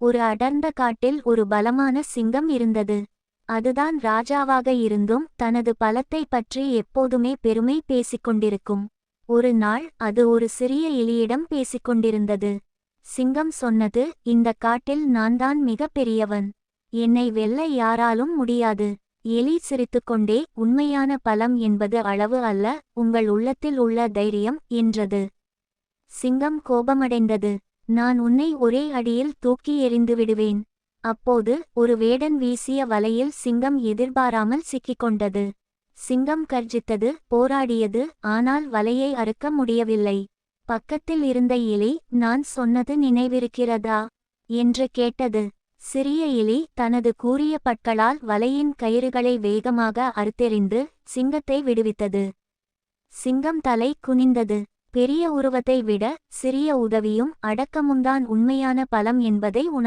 ஒரு அடர்ந்த காட்டில் ஒரு பலமான சிங்கம் இருந்தது. அதுதான் ராஜாவாக இருந்தும் தனது பலத்தை பற்றி எப்போதுமே பெருமை பேசிக்கொண்டிருக்கும் ஒரு நாள் அது ஒரு சிறிய எலியிடம் பேசிக்கொண்டிருந்தது சிங்கம் சொன்னது இந்த காட்டில் நான்தான் மிக பெரியவன். என்னை வெல்ல யாராலும் முடியாது. எலி சிரித்துக்கொண்டே உண்மையான பலம் என்பது அளவு அல்ல உங்கள் உள்ளத்தில் உள்ள தைரியம் என்றது. சிங்கம் கோபமடைந்தது. நான் உன்னை ஒரே அடியில் தூக்கி எறிந்து விடுவேன். அப்போது ஒரு வேடன் வீசிய வலையில் சிங்கம் எதிர்பாராமல் சிக்கிக்கொண்டது. சிங்கம் கர்ஜித்தது போராடியது ஆனால் வலையை அறுக்க முடியவில்லை. பக்கத்தில் இருந்த இலி நான் சொன்னது நினைவிருக்கிறதா என்று கேட்டது. சிறிய இலி தனது கூறிய பற்களால் வலையின் கயிறுகளை வேகமாக அறுத்தெறிந்து சிங்கத்தை விடுவித்தது. சிங்கம் தலை குனிந்தது. பெரிய உருவத்தை விட சிறிய உதவியும் அடக்கமும்தான் உண்மையான பலம் என்பதை உண